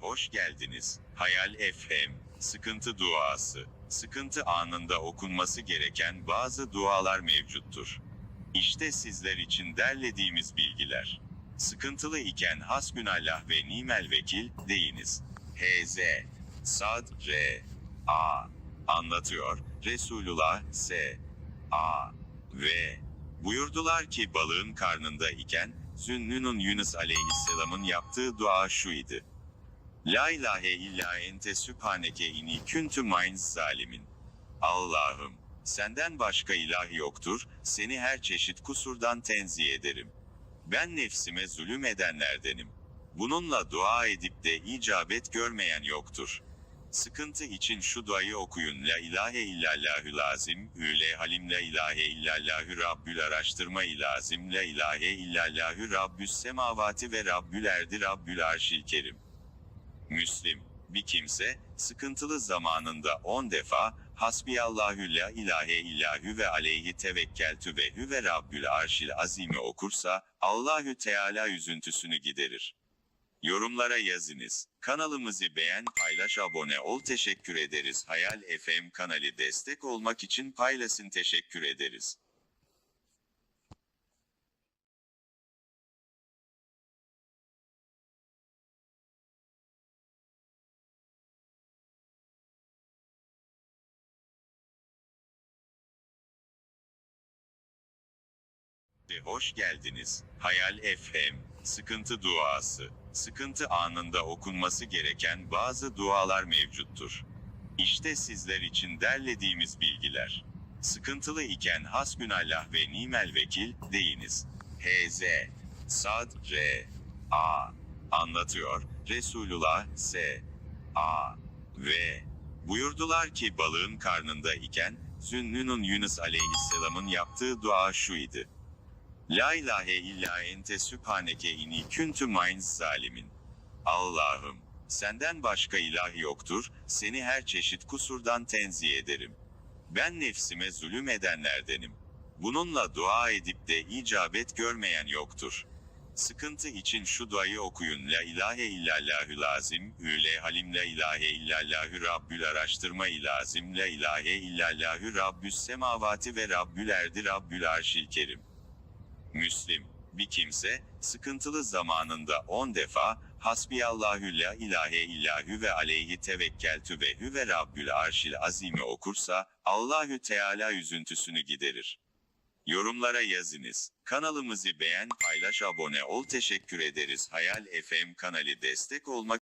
Hoş geldiniz. Hayal FM. Sıkıntı duası. Sıkıntı anında okunması gereken bazı dualar mevcuttur. İşte sizler için derlediğimiz bilgiler. Sıkıntılı iken hasbünallah ve nimel vekil deyiniz. H.Z. Sad R. A. Anlatıyor. Resulullah S. A. Ve buyurdular ki balığın karnında iken Zünnünün Yunus aleyhisselamın yaptığı dua şuydu. La ilahe illa ente sübhaneke inni küntü minz zalimin. Allah'ım, senden başka ilah yoktur, seni her çeşit kusurdan tenzih ederim. Ben nefsime zulüm edenlerdenim. Bununla dua edip de icabet görmeyen yoktur. Sıkıntı için şu duayı okuyun. La ilahe illallahü lazim, üle halim la ilahe illallahü rabbül araştırma ilazim, la ilahe illallahü rabbüs semavati ve rabbül erdi rabbül arşil kerim. Müslim, bir kimse, sıkıntılı zamanında on defa, Hasbiyallahü la ilahe illahü ve aleyhi tevekkeltü ve hüve rabbül arşil azimi okursa, Allahü Teala üzüntüsünü giderir. Yorumlara yazınız. Kanalımızı beğen, paylaş, abone ol. Teşekkür ederiz. Hayal FM kanalı destek olmak için paylaşın. Teşekkür ederiz. De hoş geldiniz. Hayal FM. Sıkıntı duası. Sıkıntı anında okunması gereken bazı dualar mevcuttur. İşte sizler için derlediğimiz bilgiler. Sıkıntılı iken hasbünallah ve nimel vekil deyiniz. H.Z. Sad R. A. Anlatıyor. Resulullah S. A. Ve buyurdular ki balığın karnında iken Zünnünün Yunus aleyhisselamın yaptığı dua şuydu. La ilahe illa ente sübhaneke inni küntü minz zalimin. Allah'ım, senden başka ilah yoktur, seni her çeşit kusurdan tenzih ederim. Ben nefsime zulüm edenlerdenim. Bununla dua edip de icabet görmeyen yoktur. Sıkıntı için şu duayı okuyun. La ilahe illallahü lazim, üle halim la ilahe illallahü rabbül araştırma ilazim, la ilahe illallahü rabbüs semavati ve rabbül erdi rabbül arşil kerim. Müslim, bir kimse, sıkıntılı zamanında on defa, Hasbiyallahü la ilahe illahü ve aleyhi tevekkeltü ve hüve rabbül arşil azimi okursa, Allahü Teala üzüntüsünü giderir. Yorumlara yazınız. Kanalımızı beğen, paylaş, abone ol. Teşekkür ederiz. Hayal FM kanalı destek olmak